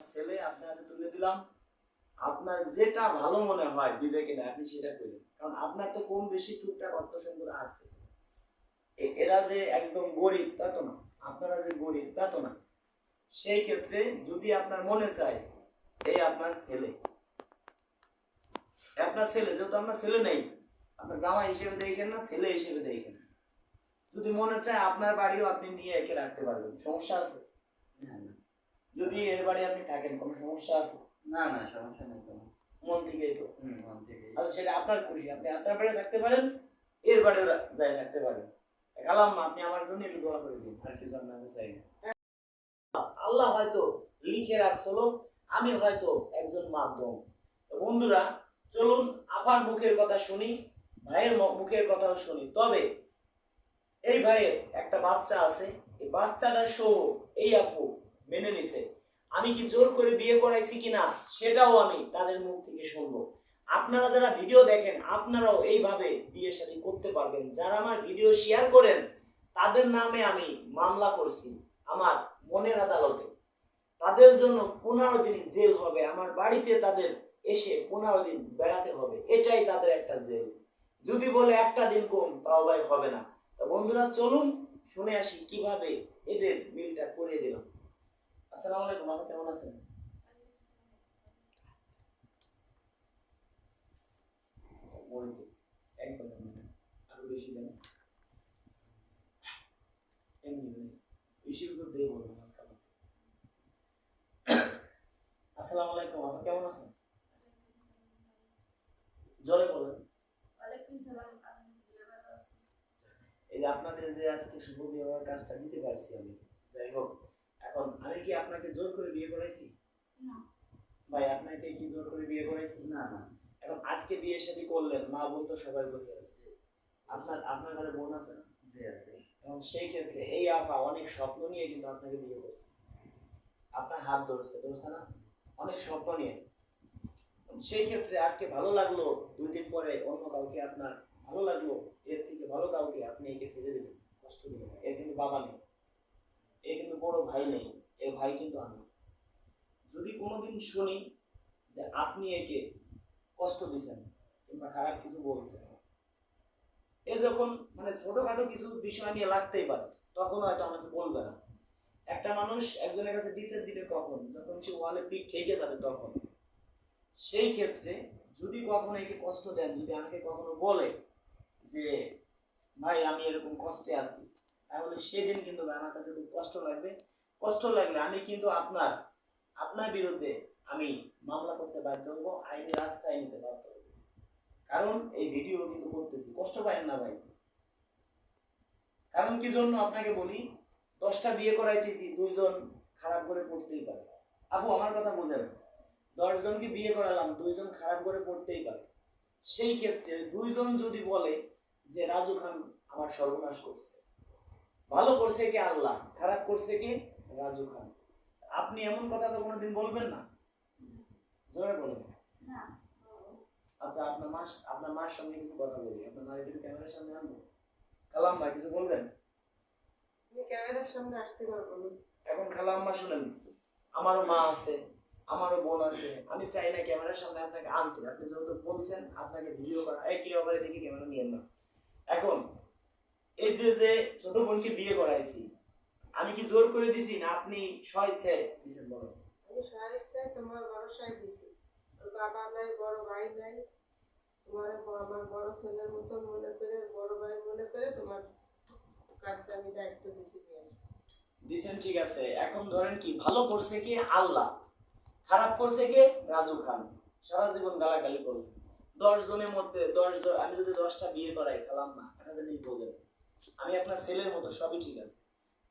ছেলে, আপনার হাতে তুলে দিলাম। আপনার যেটা ভালো মনে হয় বিবেকে না আপনি সেটা করবেন কারণ আপনার তো কম বেশি টুকটাক অর্থ সম্পদ আছে। এরা যে একদম গরিব, তা তো না। আপনারা যে গরিব, তা তো না। সেই ক্ষেত্রে যদি আপনার মনে চায়, এই আপনার ছেলে। আপনার ছেলে, যেহেতু আপনার ছেলে নেই, আপনার জামা হিসেবে দেখেন না, ছেলে হিসেবে দেখেন যদি মনে চায়, আপনার বাড়িও আপনি নিয়ে একে রাখতে পারবেন। সমস্যা আছে? না যদি এর বাড়ি আপনি থাকেন কোনো সমস্যা আছে? না না সমস্যা নেই কোনো। মন থেকেই তো। মন থেকে আচ্ছা সেটা আপনার খুশি। আপনি আপনার বাড়ি থাকতে পারেন এর বাড়িও রা- যাই থাকতে পারেন। কালাম আপনি আমার জন্য একটু দোয়া করে দিন আর কিছু আপনার চাই। আল্লাহ হয়তো লিখে রাখছিল আমি হয়তো একজন মাধ্যম। তো বন্ধুরা চলুন আপার মুখের কথা শুনি ভাইয়ের মুখের কথাও শুনি। তবে এই ভাইয়ের একটা বাচ্চা আছে এই বাচ্চাটা সহ এই আপু মেনে নিছে। আমি কি জোর করে বিয়ে করাইছি কিনা, সেটাও আমি তাদের মুখ থেকে শুনব। আপনারা যারা ভিডিও দেখেন, আপনারাও এইভাবে বিয়ে শাদী করতে পারবেন। যারা আমার ভিডিও শেয়ার করেন, তাদের নামে আমি মামলা করছি আমার মনের আদালতে। তাদের জন্য পনেরো দিন জেল হবে, আমার বাড়িতে তাদের এসে পনেরো দিন বেড়াতে হবে। এটাই তাদের একটা জেল। যদি বলে একটা দিন কম, তাও ভাই হবে না। তা বন্ধুরা, চলুন, শুনে আসি কীভাবে এদের মিলটা করে দিলাম। আসসালামু আলাইকুম আপনি কেমন আছেন? বলুন এক কথা আরও বেশি দেন। এমনি নেই বেশি দিয়ে বলুন হালকা হালকা। আসসালামু আলাইকুম আপনি কেমন আছেন? জলে বলেন। এই যে আপনাদের যে আজকে শুভ বিবাহের কাজটা দিতে পারছি আমি যাই হোক এখন আমি কি আপনাকে জোর করে বিয়ে করাইছি? না। ভাই আপনাকে কি জোর করে বিয়ে করাইছি? না না। এখন আজকে বিয়ে শাদী করলেন মা বোন তো সবাই বসে আছে আপনার আপনার ঘরে বোন আছে না? জি আছে। এবং সেই ক্ষেত্রে এই আপা অনেক স্বপ্ন নিয়ে কিন্তু আপনাকে বিয়ে করছে। আপনার হাত ধরছে ধরছে না? অনেক স্বপ্ন নিয়ে। সেই ক্ষেত্রে আজকে ভালো লাগল দুই দিন পরে অন্য কাউকে আপনার ভালো লাগল এর থেকে ভালো কাউকে আপনি একে ছেড়ে দিবেন কষ্ট দিবেন এর কিন্তু বাবা নেই। এর কিন্তু বড় ভাই নেই এর ভাই কিন্তু আমি। যদি কোনোদিন শুনি যে আপনি একে কষ্ট দিছেন কিংবা খারাপ কিছু বলছেন, এ যখন মানে ছোটখাটো কিছু বিষয় নিয়ে লাগতেই পারে, তখন হয়তো আমাকে বলবে না। একটা মানুষ একজনের কাছে বিচার দিবে কখন? যখন সে ওয়ালে পিঠ ঠেকে যাবে তখন। সেই ক্ষেত্রে যদি কখনো একে কষ্ট দেন, যদি আমাকে কখনো বলে যে, ভাই, আমি এরকম কষ্টে আছি। তাহলে সেদিন কিন্তু আমার কাছে খুব কষ্ট লাগবে। কষ্ট লাগলে আমি কিন্তু আপনার আপনার বিরুদ্ধে আমি মামলা করতে বাধ্য হব আইনের আশ্রয় নিতে বাধ্য হব। কারণ এই ভিডিও কিন্তু করতেছি, কষ্ট পাইন না ভাই। কারণ কি জন্য আপনাকে বলি, দশটা বিয়ে করাইতেছি, দুইজন খারাপ করে পড়তেই পারে। আপু, আমার কথা বোঝেন দশজনকে বিয়ে করালাম, দুইজন খারাপ করে পড়তেই পারে। সেই ক্ষেত্রে দুইজন যদি বলে যে, রাজু খান আমার সর্বনাশ করছে। ভালো করছে কি আল্লাহ খারাপ করছে কি রাজু খান। আপনি এমন কথা তো কোনোদিন বলবেন না? জোরে বলেন। আচ্ছা আপনার মা আপনার মার সঙ্গে কিছু কথা বলি। আপনার মায়ের কিছু ক্যামেরার সামনে আনব। কালাম ভাই কিছু বলবেন? ক্যামেরার সামনে আসতে পারব এখন খালাম মা শুনেন আমারও মা আছে আমারও বোন আছে আমি চাই না ক্যামেরার সামনে আপনাকে আনতে। আপনি যেহেতু বলছেন আপনাকে ভিডিও করা এই কেউ আবার দেখি ক্যামেরা নিয়ে না। এখন এই যে যে ছোট বোনকে বিয়ে করাইছি আমি কি জোর করে দিছি না আপনি স্বেচ্ছায় দিছেন বলো? আমি সহায়তায় তোমার ভরসায় দিছি। ওর বাবা নাই বড় ভাই নাই। তোমার আমার বড় ছেলের মতো মনে করে বড় ভাই মনে করে তোমার কাছে আমি দায়িত্ব দিছি দিছেন ঠিক আছে এখন ধরেন কি ভালো করছে কি আল্লাহ খারাপ করছে কে রাজু খান। সারা জীবন গালাগালি করলেন দশ জনের মধ্যে দশ জন আমি যদি দশটা বিয়ে করাই খেলাম না একটা জিনিস বোঝেন। আমি আপনার ছেলের মতো, সবই ঠিক আছে।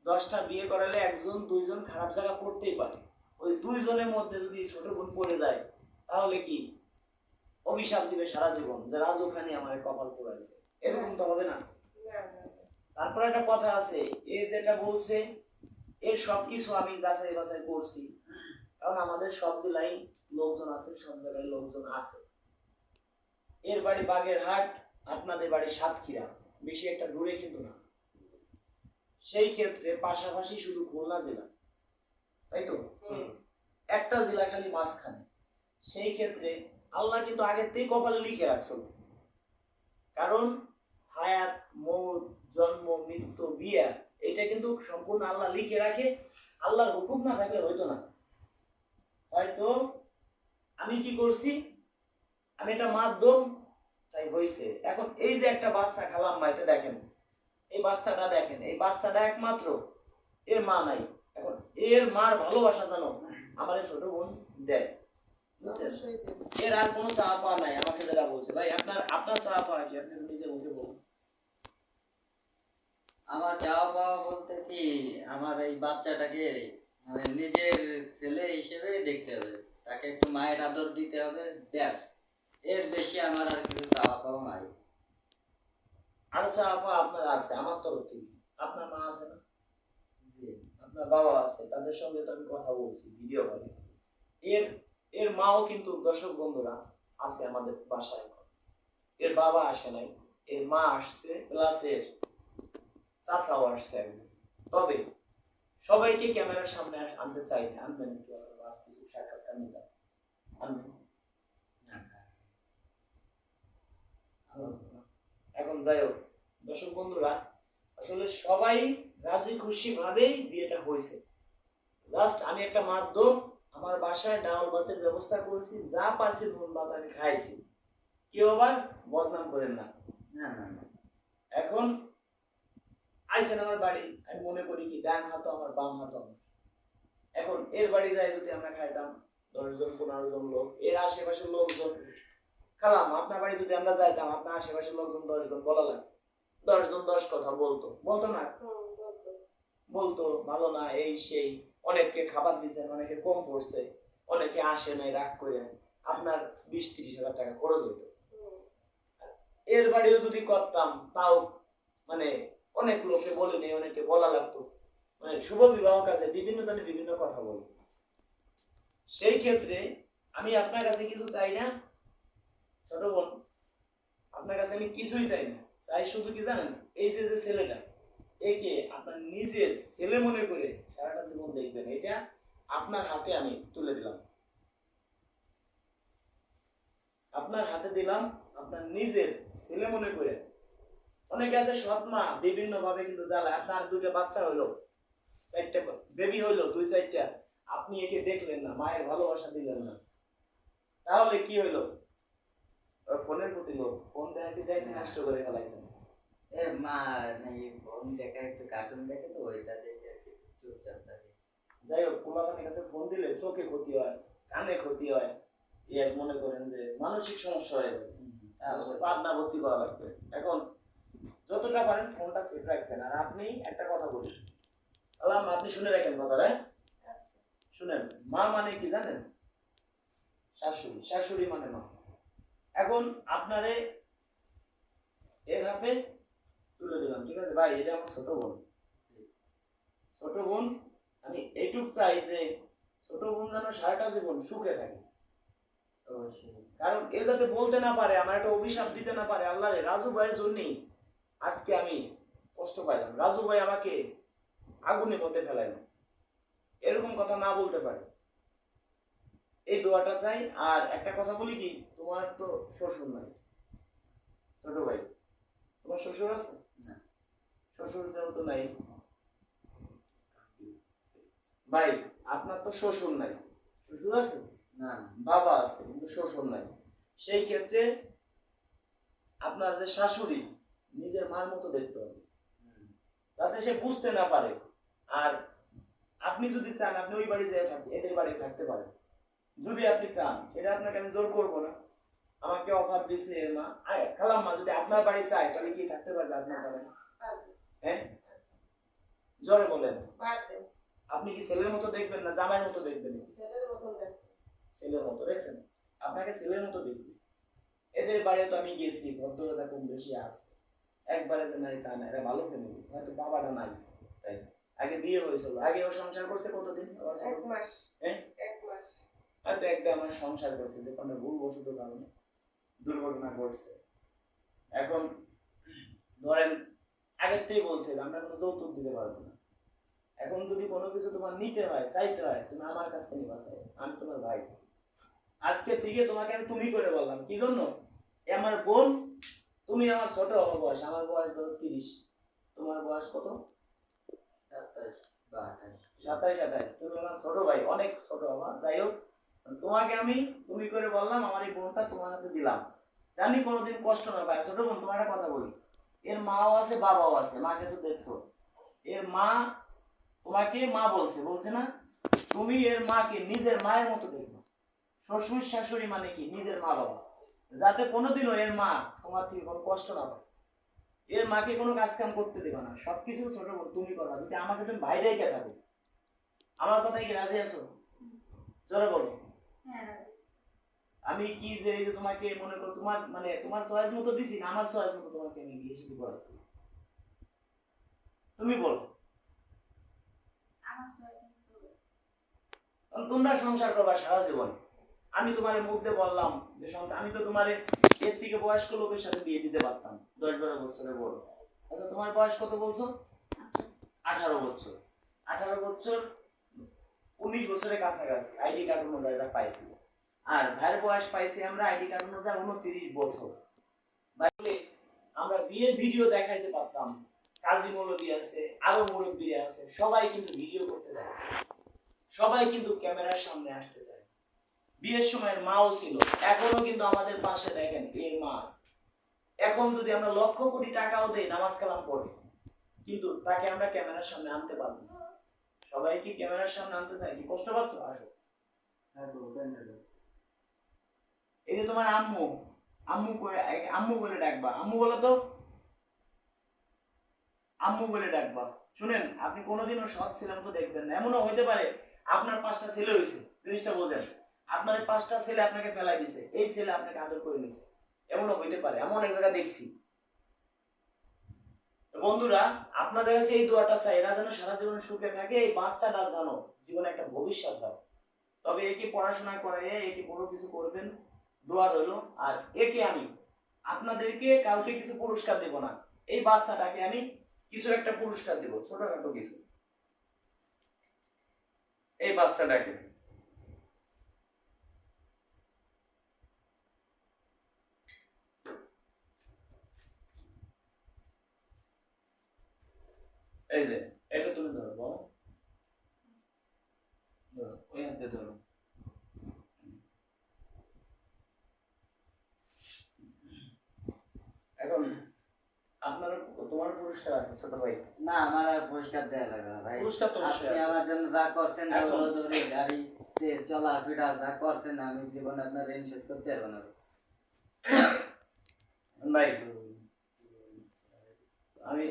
দশটা বিয়ে করালে একজন, দুইজন খারাপ জায়গা পড়তেই পারে। ওই দুইজনের মধ্যে যদি ছোট বোন পড়ে যায়, তাহলে কি? অভিশাপ দিবে সারা জীবন, যে রাজু খানই আমার কপাল পড়াইছে। এরকম তো হবে না। তারপর একটা কথা আছে, এ যেটা বলছে, এর সব কিছু আমি যাচাই বাছাই করছি। কারণ আমাদের সব জেলায় লোকজন আছে, সব জায়গায় লোকজন আছে। এর বাড়ি বাগেরহাট, আপনাদের বাড়ি সাতক্ষীরা। বেশি একটা দূরে কিন্তু না। সেই ক্ষেত্রে পাশাপাশি শুধু খুলনা জেলা তাই তো? একটা জেলা খালি মাঝখানে। সেই ক্ষেত্রে আল্লাহ কিন্তু আগের থেকেই কপালে লিখে রাখছিল কারণ হায়াত মৌত জন্ম মৃত্যু বিয়া এটা কিন্তু সম্পূর্ণ আল্লাহ লিখে রাখে। আল্লাহর হুকুম না থাকলে হইতো না। হয়তো আমি কি করছি? আমি একটা মাধ্যম তাই হয়েছে এখন এই যে একটা বাচ্চা খালাম মা এটা দেখেন। এই বাচ্চাটা দেখেন এই বাচ্চাটা একমাত্র এর মা নাই। এখন এর মার ভালোবাসা জানো আমার ছোট বোন দেয়। এর আর কোনো চাওয়া পাওয়া নাই আমাকে যারা বলছে। ভাই আপনার আপনার চাওয়া পাওয়া কি? আপনি নিজে মুখে বলুন। আমার চাওয়া পাওয়া বলতে কি আমার এই বাচ্চাটাকে মানে নিজের ছেলে হিসেবে দেখতে হবে। তাকে একটু মায়ের আদর দিতে হবে ব্যাস। এর বেশি আমার আর কিছু চাওয়া পাওয়া নাই। আরও চাওয়া পাওয়া আপনার আছে আমার তরফ থেকে। আপনার মা আছে না? আপনার বাবা আছে তাদের সঙ্গে তো আমি কথা বলছি ভিডিও কলে এর এর মাও কিন্তু দর্শক বন্ধুরা আছে আমাদের বাসায় এখন। এর বাবা আসে নাই এর মা আসছে প্লাস এর চাচাও আসছে তবে সবাইকে ক্যামেরার সামনে আনতে চাই না আনবেন একটু আপনারা কিছু সাক্ষাৎকার নিতে। আনবেন। এখন যাই হোক দর্শক বন্ধুরা আসলে সবাই রাজি খুশি ভাবেই বিয়েটা হয়েছে। লাস্ট আমি একটা মাধ্যম আমার বাসায় ডাউল ভাতের ব্যবস্থা করেছি যা পারছি নুন ভাত আমি খাইছি। কেউ আবার বদনাম করেন না। না না না। এখন আইসেন আমার বাড়ি আমি মনে করি কি ডান হাতও আমার বাম হাতও আমার। এখন এর বাড়ি যাই যদি আমরা খাইতাম দশজন পনেরো জন লোক এর আশেপাশের লোকজন খালাম আপনার বাড়ি যদি আমরা যাইতাম আপনার আশেপাশের লোকজন দশজন বলা লাগতো দশজন দশ কথা বলতো। বলতো না? বলতো। ভালো না এই সেই। অনেককে খাবার দিচ্ছেন অনেকে কম পড়ছে অনেকে আসে নাই রাগ করে আপনার বিশ ত্রিশ হাজার টাকা খরচ হইতো। এর বাড়িও যদি করতাম তাও মানে অনেক লোকে বলেনি অনেকে বলা লাগতো। মানে শুভ বিবাহ কাজে বিভিন্ন ধরনের বিভিন্ন কথা বলে। সেই ক্ষেত্রে আমি আপনার কাছে কিছু চাই না ছোট বোন, আপনার কাছে আমি কিছুই চাই না। চাই শুধু কি জানেন? এই যে যে ছেলেটা, একে আপনার নিজের ছেলে মনে করে সারাটা জীবন দেখবেন। এটা আপনার হাতে আমি তুলে দিলাম। আপনার হাতে দিলাম আপনার নিজের ছেলে মনে করে। অনেকে আছে সৎ মা বিভিন্ন ভাবে কিন্তু জ্বালায়। আপনার দুইটা বাচ্চা হইল, চারটা বেবি হইল, দুই চারটা। আপনি একে দেখলেন না, মায়ের ভালোবাসা দিলেন না। তাহলে কি হইল? ফোনের প্রতি লোক ফোন দেখাতে দেখাতে নষ্ট করে ফেলাইছেন। এ মা নাই ফোন দেখে একটু কার্টুন দেখে তো ওইটা দেখে আর কি চুপচাপ থাকে। যাই হোক পোলাপানের কাছে ফোন দিলে চোখে ক্ষতি হয় কানে ক্ষতি হয়। ইয়ে মনে করেন যে মানসিক সমস্যা হয়ে যাবে পাবনা ভর্তি করা লাগবে। এখন যতটা পারেন ফোনটা সেফ রাখবেন। আর আপনি একটা কথা বলি। আলাম আপনি শুনে রাখেন কথাটা হ্যাঁ? আচ্ছা। শুনেন। মা মানে কি জানেন? শাশুড়ি। শাশুড়ি মানে মা। এখন আপনারে এর হাতে তুলে দিলাম, ঠিক আছে? ভাই, এটা আমার ছোট বোন। ছোট বোন, আমি এইটুক চাই যে ছোট বোন যেন সারাটা জীবন সুখে থাকে। কারণ এ যাতে বলতে না পারে, আমার একটা অভিশাপ দিতে না পারে, আল্লাহ রাজু ভাইয়ের জন্যই আজকে আমি কষ্ট পাইলাম। রাজু ভাই আমাকে আগুনের মধ্যে ফেলাইল। এরকম কথা না বলতে পারে। এই দোয়াটা চাই। আর একটা কথা বলি কি, তোমার তো শ্বশুর নাই। ছোট ভাই, তোমার শ্বশুর আছে? না। শ্বশুর তো নাই। ভাই, আপনার তো শ্বশুর নাই। শ্বশুর আছে? না, বাবা আছে, কিন্তু শ্বশুর নাই। সেই ক্ষেত্রে আপনার যে শাশুড়ি, নিজের মার মতো দেখতে হবে। যাতে সে বুঝতে না পারে। আর আপনি যদি চান, আপনি ওই বাড়ি যেয়ে থাকতে এদের বাড়ি থাকতে পারেন। যদি আপনি চান সেটা আপনাকে আমি জোর করব না। আমাকে অফার দিছে এর মা। আয় খালাম মা যদি আপনার বাড়ি চায় তাহলে কি থাকতে পারবে আপনার জানেন হ্যাঁ? জোরে বলেন। আপনি কি ছেলের মতো দেখবেন না জামাইয়ের মতো দেখবেন। ছেলের মতো দেখছেন? আপনাকে ছেলের মতো দেখবে। এদের বাড়ি তো আমি গেছি ভদ্রতা কম বেশি আছে। একবারে যে নাই তা না এরা ভালো ফ্যামিলি হয়তো বাবাটা নাই তাই আগে বিয়ে হয়েছিল। আগে ও সংসার করছে কতদিন? এক মাস। হ্যাঁ? হয়তো একটা আমার সংসার করছে যে কোনো ভুল বসত কারণে দুর্ঘটনা ঘটছে। এখন ধরেন আগের থেকেই বলছে আমরা কোনো যৌতুক দিতে পারব না। এখন যদি কোনো কিছু তোমার নিতে হয় চাইতে হয় তুমি আমার কাছ থেকে নিবা চাই আমি তোমার ভাই। আজকে থেকে তোমাকে আমি তুমি করে বললাম কি জন্য? এ আমার বোন তুমি আমার ছোট আমার বয়স আমার বয়স ধরো তিরিশ। তোমার বয়স কত? সাতাইশ আঠাইশ তুমি আমার ছোট ভাই অনেক ছোট বাবা। যাই হোক তোমাকে আমি তুমি করে বললাম, আমার এই বোনটা তোমার হাতে দিলাম। জানি কোনোদিন কষ্ট না পাই ছোট বোন, তোমার একটা কথা বলি। এর মাও আছে, বাবাও আছে, মাকে তো দেখছ। এর মা তোমাকে মা বলছে বলছে না, তুমি এর মাকে নিজের মায়ের মতো দেখবে। শ্বশুর শাশুড়ি মানে কি? নিজের মা বাবা। যাতে কোনোদিনও এর মা তোমার থেকে কোনো কষ্ট না পায়। এর মাকে কোনো কাজ কাম করতে দেবে না। সবকিছু ছোট বোন, তুমি করবা। যদি আমাকে তুমি বাইরে রেখে থাকো, আমার কথায় কি রাজি আছো? জোরে বলো। আমি কি যে এই যে তোমাকে মনে করো তোমার মানে তোমার চয়েস মতো দিছি না আমার চয়েস মতো তোমাকে আমি বিয়ে শুরু করাইছি। তুমি বলো। তোমরা সংসার করবা সারা জীবন। আমি তোমার মুখ দিয়ে বললাম যে আমি তো তোমার এর থেকে বয়স্ক লোকের সাথে বিয়ে দিতে পারতাম দশ বারো বছরের বড়। আচ্ছা তোমার বয়স কত বলছো? আঠারো বছর। আঠারো বছর উনিশ বছরের কাছাকাছি আইডি কার্ড অনুযায়ী পাইছি। আর ভাইয়ের বয়স পাইছি আমরা আইডি কার্ড অনুযায়ী উনত্রিশ বছর। বাইরে আমরা বিয়ের ভিডিও দেখাইতে পারতাম। কাজী মৌলবী আছে, আরও মুরব্বী আছে, সবাই কিন্তু ভিডিও করতে দেয় সবাই কিন্তু ক্যামেরার সামনে আসতে চায়। বিয়ের সময় মাও ছিল, এখনও কিন্তু আমাদের পাশে দেখেন, বিয়ের মা এখন যদি আমরা লক্ষ কোটি টাকাও দেই, নামাজ কালাম পড়ে। কিন্তু তাকে আমরা ক্যামেরার সামনে আনতে পারব না। সবাই কি ক্যামেরার সামনে আনতে চায় কি কষ্ট পাচ্ছ? আসো। এই যে তোমার আম্মু আম্মু করে আম্মু বলে ডাকবা। আম্মু বলো তো। আম্মু বলে ডাকবা। শুনেন আপনি কোনোদিনও সৎ ছিলাম তো দেখবেন না। এমনও হইতে পারে আপনার পাঁচটা ছেলে হয়েছে জিনিসটা বোঝেন। আপনার পাঁচটা ছেলে আপনাকে ফেলাই দিছে। এই ছেলে আপনাকে আদর করে নিছে। এমনও হইতে পারে। এমন এক জায়গা দেখছি। বন্ধুরা, আপনাদের কাছে এই দোয়াটা চাই, এরা যেন সারা জীবন সুখে থাকে, এই বাচ্চাটা জানো জীবনে একটা ভবিষ্যৎ হয়। তবে একে পড়াশোনা করে, একে বড় কিছু করবেন, দোয়া রইল। আর একে আমি, আপনাদেরকে কাউকে কিছু পুরস্কার দেব না। এই বাচ্চাটাকে আমি কিছু একটা পুরস্কার দেব, ছোটখাটো কিছু। এই বাচ্চাটাকে। এই যে এটা তুমি ধরো বাবা ধরো ওই হাতে ধরো। এখন আপনার তোমার পুরস্কার আছে ছোট ভাই? না আমার আর পুরস্কার দেওয়া লাগবে না ভাই। পুরস্কার তো আপনি আমার জন্য যা করছেন দৌড় দৌড়ে গাড়িতে চলা ফিরা যা করছেন আমি জীবনে আপনার ঋণ শোধ করতে পারব না। ভাই আমি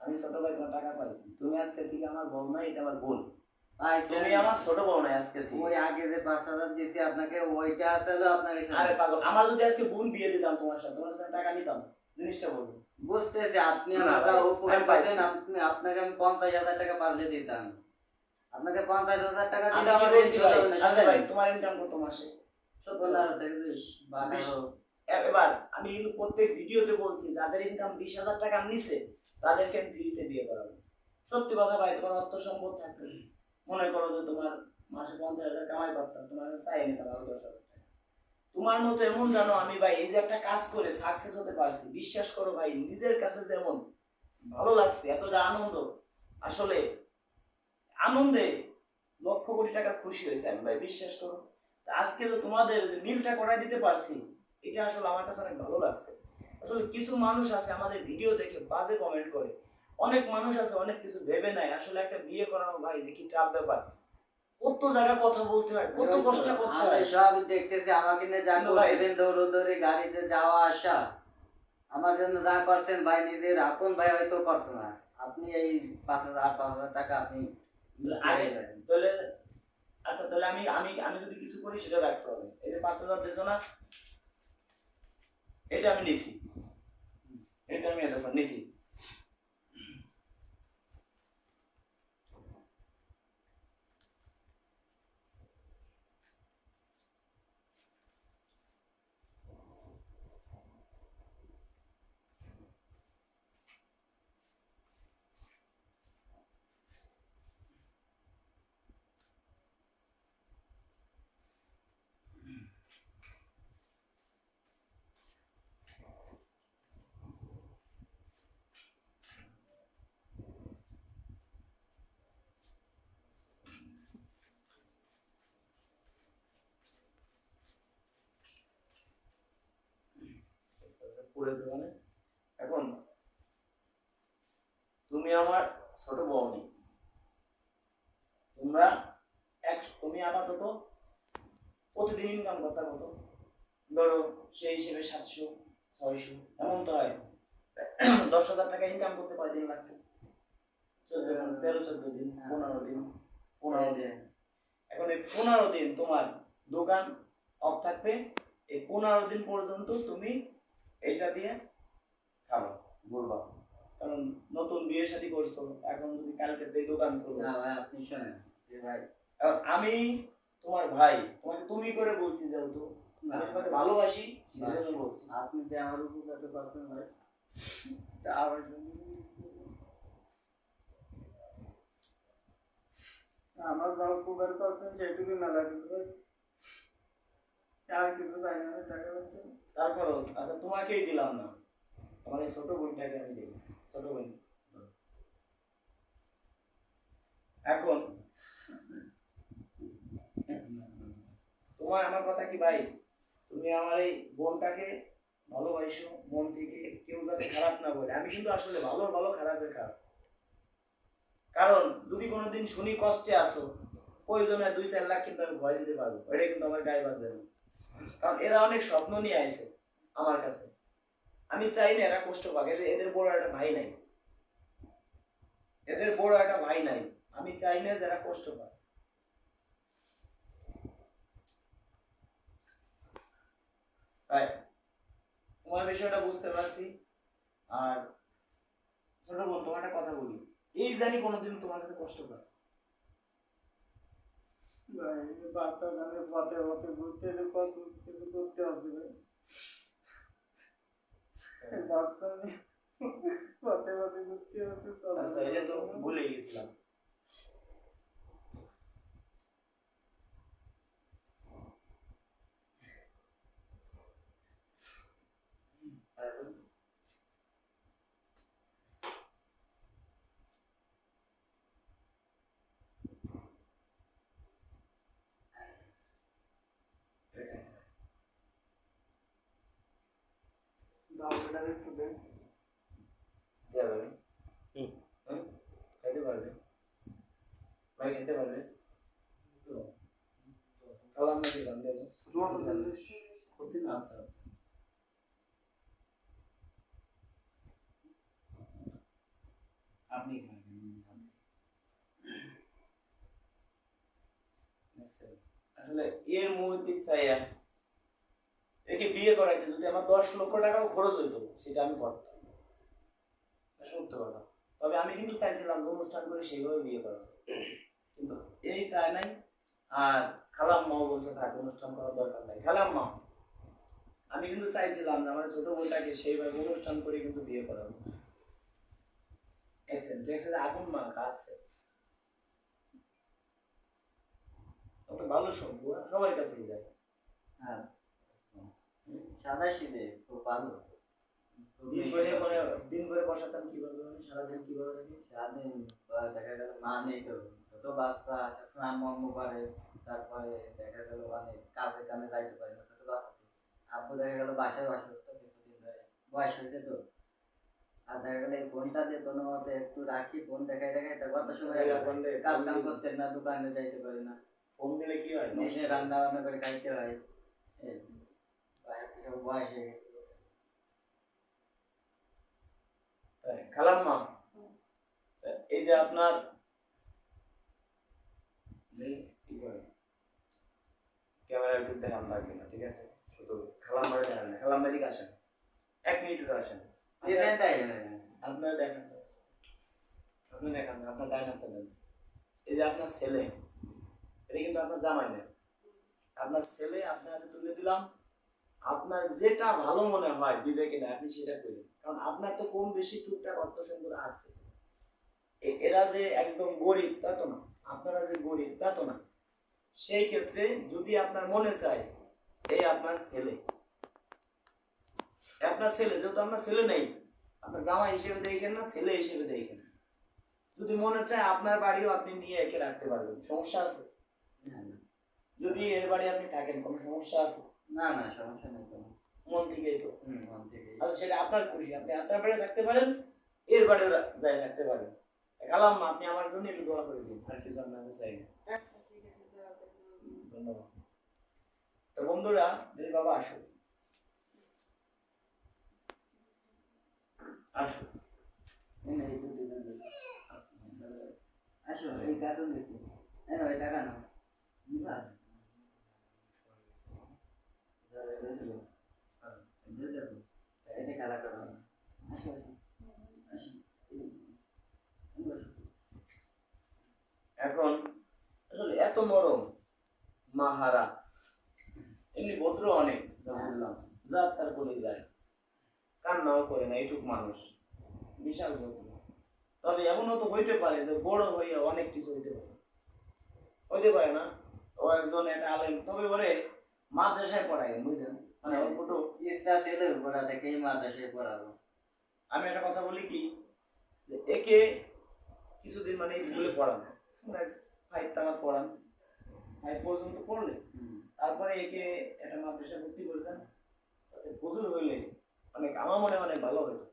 আমি ছোট ভাই তোমার টাকা পাইছি। তুমি আজকে থেকে আমার বোন নাই এটা আমার বোন। তুমি আমার ছোট বোন নাই আজকে থেকে। ওই আগে যে পাঁচ হাজার দিয়েছি আপনাকে ওইটা আসলে আপনার এখানে। আরে পাগল আমার যদি আজকে বোন বিয়ে দিতাম তোমার সাথে তোমার সাথে টাকা নিতাম জিনিসটা বলুন বুঝতেছি আপনি না আমাকে ভাই, উপকার আমি আপনি আপনাকে আমি পঞ্চাশ হাজার টাকা পারলে দিতাম। আপনাকে পঞ্চাশ হাজার টাকা দিলে আমার বলছি ভাই? আচ্ছা ভাই তোমার ইনকাম কত মাসে? পনেরো থেকে বিশ এবার আমি কিন্তু প্রত্যেক ভিডিওতে বলছি যাদের ইনকাম বিশ হাজার টাকা নিছে তাদেরকে আমি ফ্রিতে বিয়ে করাবো। সত্যি কথা ভাই, তোমার অর্থ সম্পদ থাকবে। মনে করো যে তোমার মাসে পঞ্চাশ হাজার কামাই করতাম, তোমার চাই নিতাম আরও দশ তোমার মতো এমন জানো আমি ভাই, এই যে একটা কাজ করে সাকসেস হতে পারছি, বিশ্বাস করো ভাই, নিজের কাছে যেমন ভালো লাগছে, এতটা আনন্দ, আসলে আনন্দে লক্ষ কোটি টাকা খুশি হয়েছে আমি ভাই, বিশ্বাস করো। তা আজকে যে তোমাদের মিলটা করাই দিতে পারছি, এটা আসলে আমার কাছে অনেক ভালো লাগছে। আসলে কিছু মানুষ আছে আমাদের ভিডিও দেখে বাজে কমেন্ট করে। অনেক মানুষ আছে অনেক কিছু ভেবে নেয় আসলে একটা বিয়ে করানো ভাই যে কি ব্যাপার। কত জায়গা কথা বলতে হয় কত কষ্ট করতে হয়। সব দেখতেছি আমাকে নিয়ে যা করতেছেন দৌড় গাড়িতে যাওয়া আসা। আমার জন্য যা করছেন ভাই নিজের আপন ভাই হয়তো করতো না। আপনি এই পাঁচ হাজার আট পাঁচ হাজার টাকা আপনি আগে তাহলে আচ্ছা তাহলে আমি আমি আমি যদি কিছু করি সেটা রাখতে হবে। এই যে পাঁচ হাজার দিছো না এটা আমি নিছি। এটা আমি এতক্ষণ নিছি করে দোকানে এখন তুমি আমার ছোট বউ তোমরা এক তুমি আপাতত প্রতিদিন ইনকাম করতে কত? ধরো সেই হিসেবে সাতশো ছয়শো এমন তো হয়। দশ হাজার টাকা ইনকাম করতে কয়দিন লাগবে? চোদ্দ দিন তেরো চোদ্দ দিন পনেরো দিন পনেরো দিন। এখন এই পনেরো দিন তোমার দোকান অফ থাকবে। এই পনেরো দিন পর্যন্ত তুমি এইটা দিয়ে খাবা বলবা কারণ নতুন বিয়ে শাদী করছ এখন যদি কালকে এই দোকান করব না ভাই আপনি শোনেন যে ভাই আমি তোমার ভাই তোমাকে তুমি করে বলছি যেহেতু আমি তোমাকে ভালোবাসি সেজন্য বলছি। আপনি যে আমার উপকারটা করছেন ভাই তা আমার জন্য আমার যা উপকার করছেন সেটুকু কিন্তু ভাই আর কিছু চাই না টাকা পয়সা। আচ্ছা তোমাকেই দিলাম না। আমার এই ছোট বোনটাকে আমি দিই ছোট বোন। এখন, তোমার আমার কথা কি ভাই? তুমি আমার এই বোনটাকে ভালোবাসো, মন থেকে কেউ যাতে খারাপ না বলে। আমি কিন্তু আসলে ভালো ভালো খারাপের খারাপ। কারণ, যদি কোনোদিন শুনি কষ্টে আসো প্রয়োজনে দুই, চার লাখ কিন্তু আমি ভয় দিতে পারব। এটা কিন্তু আমার গায়ে বাঁধবে না। কারণ এরা অনেক স্বপ্ন নিয়ে আসে আমার কাছে। আমি চাই না এরা কষ্ট পাক, এদের এদের বড় একটা ভাই নাই। এদের বড় একটা ভাই নাই। আমি চাই না যে এরা কষ্ট পায় তাই, তোমার বিষয়টা বুঝতে পারছি। আর ছোট বোন, তোমার একটা কথা বলি। এই জানি কোনোদিন তোমার কাছে কষ্ট ভাই বাচ্চা গানে পথে পথে ঘুরতে যে কত কিছু করতে হবে ভাই বাচ্চা নিয়ে পথে পথে ঘুরতে হবে আচ্ছা এটা তো ভুলে গেছিলাম দামটা একটু দেন। দেওয়া যাবে। হুম। খাইতে পারবে। ভাই খেতে পারবে। খালাম না দিলাম দেবো ক্ষতি না আচ্ছা আচ্ছা আপনি খান। আসলে এর মুহূর্তে চাইয়া একে বিয়ে করাইতে যদি আমার দশ লক্ষ টাকাও খরচ হইতো সেটা আমি করতাম। সত্য কথা। তবে আমি কিন্তু চাইছিলাম অনুষ্ঠান করে সেইভাবে বিয়ে করা কিন্তু এই চায় নাই। আর খালাম মাও বলছে থাক অনুষ্ঠান করার দরকার নাই। খালাম মা আমি কিন্তু চাইছিলাম যে আমার ছোট বোনটাকে সেইভাবে অনুষ্ঠান করে কিন্তু বিয়ে করাবো দেখছেন দেখছেন আগুন মা কত ভালো বুয়া, সবার কাছেই যায়। হ্যাঁ সাদা সিধে খুব ভালো দিন করে। মানে দিন করে বসাতাম কীভাবে মানে সারাদিন কীভাবে থাকি সারাদিন দেখা গেল মা নেই তো ছোট বাচ্চা সবসময় আম্মু করে তারপরে দেখা গেল মানে কাজে কামে যাইতে পারে না ছোট বাচ্চা আব্বু দেখা গেল বাসায় অসুস্থ কিছুদিন ধরে বয়স হয়েছে তো আর দেখা গেল ফোনটা দিয়ে কোনো মতে একটু রাখি ফোন দেখাই দেখাই তা কত সময় কাজ কাম করতে না দোকানে যাইতে পারি না ফোন দিলে কি হয় রান্না বান্না করে খাইতে হয় এই বাইরে থেকে বয়স হয়ে গেছে তাই, খালাম মা এই যে আপনার ক্যামেরা একটু দেখান লাগবে না ঠিক আছে? শুধু খালাম বাড়ি দেখান না খালাম বাড়িকে আসেন। এক মিনিট একটু আসেন। আপনার দেখান আপনি দেখান আপনার ডাইন হাতে দেন। এই যে আপনার ছেলে এটা কিন্তু আপনার জামাই নেই আপনার ছেলে আপনার হাতে তুলে দিলাম। আপনার যেটা ভালো মনে হয় বিবেকে না আপনি সেটা করুন কারণ আপনার তো কম বেশি টুকটাক অর্থ সম্পদ আছে। এরা যে একদম গরিব, তা তো না। আপনারা যে গরিব, তা তো না। সেই ক্ষেত্রে যদি আপনার মনে চায় এই আপনার ছেলে। আপনার ছেলে, যেহেতু আপনার ছেলে নেই, আপনার জামা হিসেবে দেখেন না, ছেলে হিসেবে দেখেন যদি মনে চায় আপনার বাড়িও আপনি নিয়ে একে রাখতে পারবেন, সমস্যা আছে? যদি এর বাড়ি আপনি থাকেন, কোনো সমস্যা আছে? না না সমস্যা নেই কোনো মন থেকেই তো। হুম, মন থেকেই। আচ্ছা সেটা আপনার খুশি। আপনি আপনার বাড়ি থাকতে পারেন এর বাড়ি যাই থাকতে পারেন। কালাম আপনি আমার জন্য একটু দোয়া করে দিন আর কিছু আমি আপনাকে চাই না। আচ্ছা আছে ধন্যবাদ। তো বন্ধুরা দিদি বাবা আসো। আসো। আসো এই কার্টুন দেখি। এই টাকা নাও নিবা? দাঁড়াও, এই দেখো। এই যে দেখো, এটা খেলা করো না। আসো, আসো। আসো। এই- এই বসো। এখন, আসলে এত নরম, মাহারা, এমনি ভদ্র অনেক, যা বুঝলাম যার তার বলে যায় কান্নাও করে না, এইটুক মানুষ। বিশাল ভদ্র তবে এমনও তো হইতে পারে যে বড় হইয়া অনেক কিছু হইতে পারে। হইতে পারে না। ও একজন একটা আলেম, তবে ওরে মাদ্রাসায় পড়ায় বুঝলেন? মানে ওর ছোট। ইচ্ছা ছিল গোড়া থেকেই মাদ্রাসায় পড়াবো। আমি একটা কথা বলি কি যে একে কিছুদিন মানে স্কুলে পড়ানো। মানে ফাইভ তামাক পড়ান। ফাইভ পর্যন্ত পড়লে তারপরে একে একটা মাদ্রাসায় ভর্তি করে দেন। তাতে প্রচুর হইলে অনেক আমার মনে হয় অনেক ভালো হতো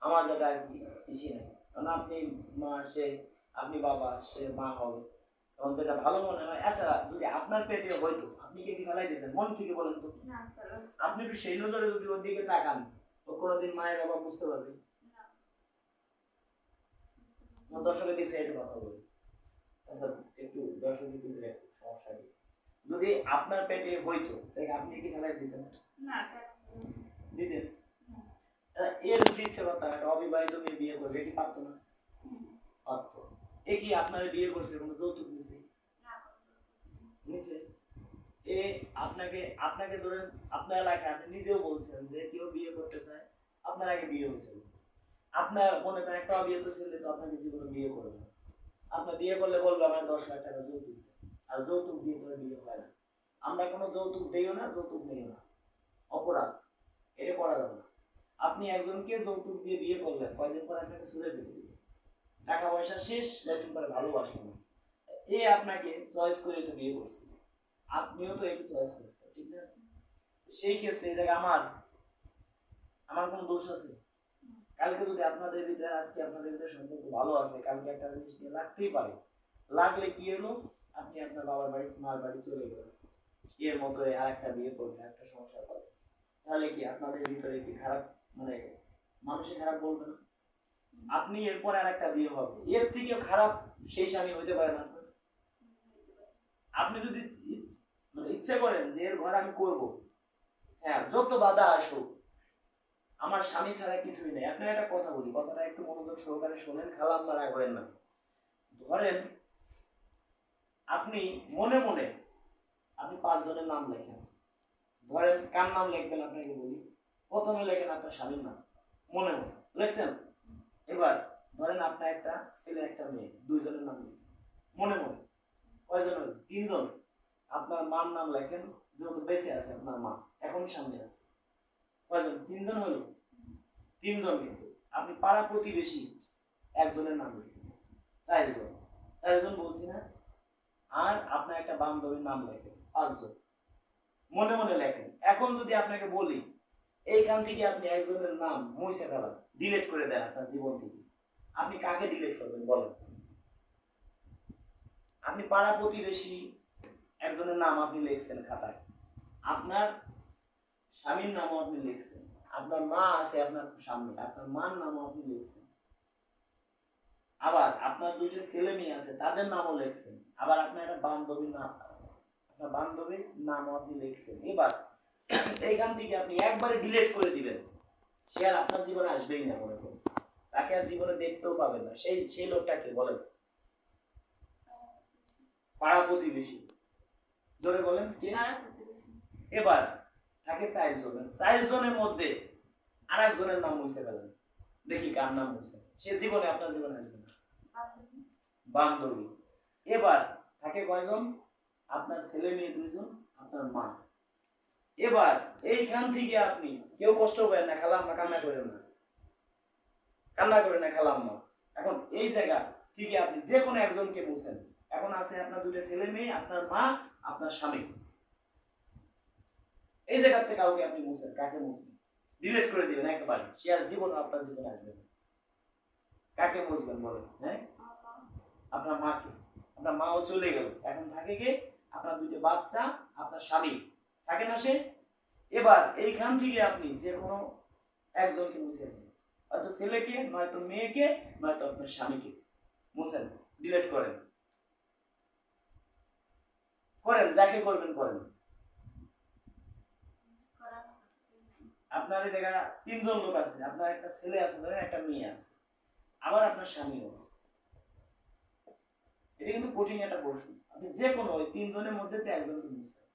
আমার যেটা আর কি ইসি নেই। কারণ আপনি মা সে আপনি বাবা সে মা হবে। তখন যেটা ভালো মনে হয়। আচ্ছা যদি আপনার পেটে হয়তো আপনি কে দিতেন মন থেকে বলেন তো। আপনি একটু সেই নজরে যদি ওর দিকে তাকান তো কোনোদিন মায়ের বাবা বুঝতে পারবে? দর্শকের দিক একটু কথা বলি। আচ্ছা একটু দর্শকের দিক সমস্যা কি? যদি আপনার পেটে হইতো তাই আপনি কি ফেলাই দিতেন? না দিতেন? এর দিচ্ছে কথা একটা অবিবাহিত মেয়ে বিয়ে করবে এটি পারতো না? পারতো। এ কি আপনার বিয়ে করছে কোনো যৌতুক নিছে না নিছে এ আপনাকে আপনাকে ধরেন আপনার এলাকায় আপনি নিজেও বলছেন যে কেউ বিয়ে করতে চায়, আপনার আগে বিয়ে হয়েছিল আপনার মনে করেন একটা ছেলে তো আপনাকে জীবনে বিয়ে করবে আপনার বিয়ে করলে বলবে আমার দশ লাখ টাকা যৌতুক আর যৌতুক দিয়ে বিয়ে হয় না। আমরা কোনো যৌতুক দিইও না, যৌতুক নেইও না। অপরাধ। এটা করা যাবে না। আপনি একজনকে যৌতুক দিয়ে বিয়ে করলেন, কয়দিন পর আপনাকে সুরে দিবে? টাকা পয়সা শেষ, কয়দিন পরে ভালোবাসবেন না। এ আপনাকে চয়েস করে তো বিয়ে করছে। আপনিও তো একটু চয়েস করছেন ঠিক না? সেই ক্ষেত্রে, এই জায়গায় আমার আমার কোনো দোষ আছে? কালকে যদি আপনাদের ভিতরে, আজকে আপনাদের ভিতরে সম্পর্ক ভালো আছে, কালকে একটা জিনিস নিয়ে লাগতেই পারে। লাগলে কি হলো? আপনি আপনার বাবার বাড়ি, মার বাড়ি চলে গেলেন। এর মতো আর একটা বিয়ে করবেন একটা সংসার করবেন তাহলে কি আপনাদের ভিতরে কি খারাপ মানে মানুষে খারাপ বলবে না? আপনি এরপরে আর একটা বিয়ে হবে। এর থেকেও খারাপ সেই স্বামী হইতে পারে না। আপনি যদি ইচ্ছে করেন যে এর ঘর আমি করব। হ্যাঁ যত বাধা আসুক, আমার স্বামী ছাড়া কিছুই নেই। আপনার একটা কথা বলি, কথাটা একটু মনোযোগ সহকারে শোনেন খালাম না রাখবেন না। ধরেন, আপনি মনে মনে আপনি পাঁচজনের নাম লেখেন। ধরেন, কার নাম লিখবেন আপনাকে বলি? প্রথমে লেখেন আপনার স্বামীর নাম, মনে মনে। লিখছেন এবার ধরেন আপনার একটা ছেলে, একটা মেয়ে, দুইজনের নাম লিখেন, মনে মনে। কয়জন তিনজন। আপনার মার নাম লেখেন, যেহেতু বেঁচে আছে আপনার মা এখন সামনে আছে। কয়জন? তিনজন হলো? তিনজন কিন্তু। আপনি পাড়া প্রতিবেশী, একজনের নাম লিখেন। চারজন। চারজন বলছি না। আর আপনার একটা বান্ধবীর নাম লেখেন, পাঁচজন। মনে মনে লেখেন। এখন যদি আপনাকে বলি, এইখান থেকে আপনি একজনের নাম মুছে ফেলান ডিলিট করে দেন আপনার জীবন থেকে। আপনি কাকে ডিলিট করবেন বলেন? আপনি পাড়া প্রতিবেশী একজনের নাম আপনি লিখছেন খাতায়। আপনার স্বামীর নামও আপনি লিখছেন। আপনার মা আছে আপনার সামনে, আপনার মার নামও আপনি লিখছেন। আবার আপনার দুইটা ছেলে মেয়ে আছে, তাদের নামও লিখছেন। আবার আপনার একটা বান্ধবীর নাম, আপনার বান্ধবীর নামও আপনি লিখছেন। এবার এইখান থেকে আপনি একবারে ডিলিট করে দিবেন। সে আর আপনার জীবনে আসবেই না মনে করুন। তাকে আর জীবনে দেখতেও পাবেন না। সেই সেই লোকটাকে বলেন? পাড়া প্রতিবেশী। জোরে বলেন কে? এবার থাকে চারজন চারজনের মধ্যে আর একজনের নাম মুছে ফেলেন। দেখি কার নাম মুছে। সে জীবনে আপনার জীবনে আসবে না। বান্ধবী। এবার থাকে কয়জন? আপনার ছেলে মেয়ে দুইজন আপনার মা। এবার এইখান থেকে আপনি কেউ কষ্ট করেন না খালাম না কান্না করেন না। কান্না করে না খালাম না এখন এই জায়গা থেকে আপনি যে কোনো একজনকে মুছেন। এখন আছে আপনার দুটো ছেলে মেয়ে আপনার মা আপনার স্বামী। এই জায়গা থেকে কাউকে আপনি মুছেন কাকে মুছবেন ডিলিট করে দিবেন একেবারে। সে আর জীবন আপনার জীবনে আসবে কাকে মুছবেন বলেন? হ্যাঁ? আপনার মাকে। আপনার মাও চলে গেল। এখন থাকে কে? আপনার দুটো বাচ্চা, আপনার স্বামী। থাকে না সে? এবার এইখান থেকে আপনি যে কোনো একজনকে মুছে দিন। হয়তো ছেলেকে, নয়তো মেয়েকে, নয়তো আপনার স্বামীকে। মুছেন ডিলেট করেন। করেন যাকে করবেন করেন। আপনার জায়গা তিনজন লোক আছে আপনার একটা ছেলে আছে ধরেন একটা মেয়ে আছে আবার আপনার স্বামীও আছে। এটা কিন্তু কঠিন একটা প্রশ্ন। আপনি যে কোনো ওই তিনজনের মধ্যে তো একজনকে মুছবেন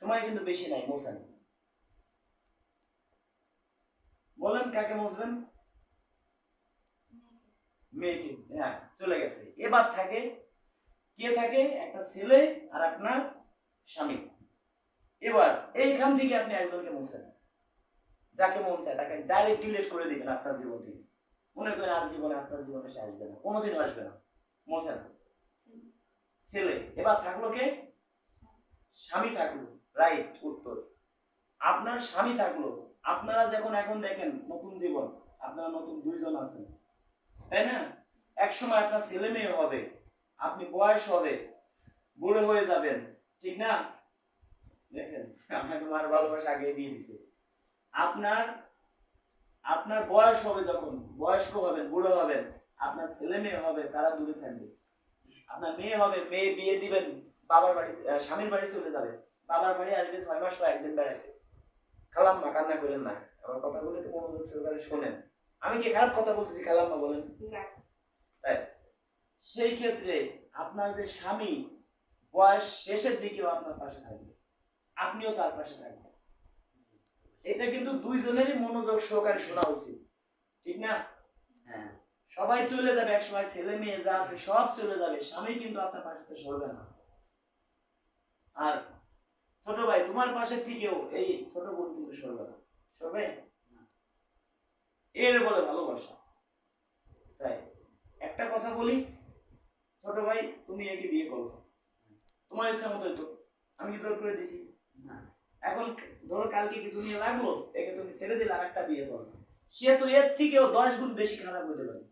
সময় কিন্তু বেশি নাই মোছান। বলেন কাকে মুছবেন। মেয়েকে। হ্যাঁ চলে গেছে। এবার থাকে কে থাকে? একটা ছেলে আর আপনার স্বামী। এবার এইখান থেকে আপনি একজনকে মুছেন যাকে মন চায় তাকে ডাইরেক্ট ডিলিট করে দিবেন আপনার জীবন থেকে। মনে করেন আর জীবনে আপনার জীবনে সে আসবে না। কোনোদিনও আসবে না। মোছেন ছেলে। ছেলে, এবার থাকল কে? স্বামী থাকল। রাইট উত্তর। আপনার স্বামী থাকল। আপনারা যখন এখন দেখেন নতুন জীবন, আপনারা নতুন দুইজন আছেন। তাই না? এক সময় আপনার ছেলে মেয়ে হবে। আপনি বয়স হবে, বুড়ো হয়ে যাবেন, ঠিক না? দেখছেন, আপনাকে মার ভালোবাসা আগে দিয়ে দিছে। আপনার আপনার বয়স হবে যখন, বয়স্ক হবেন, বুড়ো হবেন, আপনার ছেলে মেয়ে হবে, তারা দূরে থাকবে। আপনার মেয়ে হবে, মেয়ে বিয়ে দিবেন, বাবার বাড়ি স্বামীর বাড়ি চলে যাবে। বাবার বাড়ি আসবে ছয় মাস বা একদিন বেড়াতে। খালাম না কান্না করেন না। আমার কথাগুলো একটু মনোযোগ সহকারে শোনেন। আমি কি খারাপ কথা বলতেছি খালাম না বলেন? না। সেই ক্ষেত্রে আপনার যে স্বামী বয়স শেষের দিকেও আপনার পাশে থাকবে। আপনিও তার পাশে থাকবেন। এটা কিন্তু দুইজনেরই মনোযোগ সহকারে শোনা উচিত। ঠিক না? হ্যাঁ। সবাই চলে যাবে এক সময় ছেলে মেয়ে যা আছে সব চলে যাবে। স্বামী কিন্তু আপনার পাশে সরবে না। আর ছোট ভাই, তোমার পাশে থেকেও এই ছোট বোন কিন্তু সরবে না। সরবে? এর বলে ভালোবাসা। তাই একটা কথা বলি ছোট ভাই তুমি একে বিয়ে করো। তোমার ইচ্ছা মতোই তো। আমি কি জোর করে দিছি? এখন ধরো কালকে কিছু নিয়ে লাগল একে তুমি ছেড়ে দিলে আর একটা বিয়ে করো সে তো এর থেকেও দশ গুণ বেশি খারাপ হতে পারে।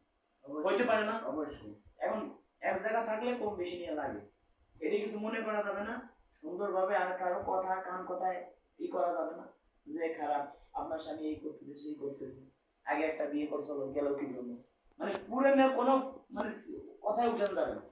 হইতে পারে না? অবশ্যই। এখন এক জায়গা থাকলে কম বেশি নিয়ে লাগে। এটি কিছু মনে করা যাবে না? সুন্দরভাবে আর কারও কথা কান কথায় ই করা যাবে না যে খারাপ আপনার স্বামী এই করতেছে সেই করতেছে। আগে একটা বিয়ে করছিল গেল কি জন্য? মানে পুরানো কোনো মানে কথাই উঠেন যাবে না।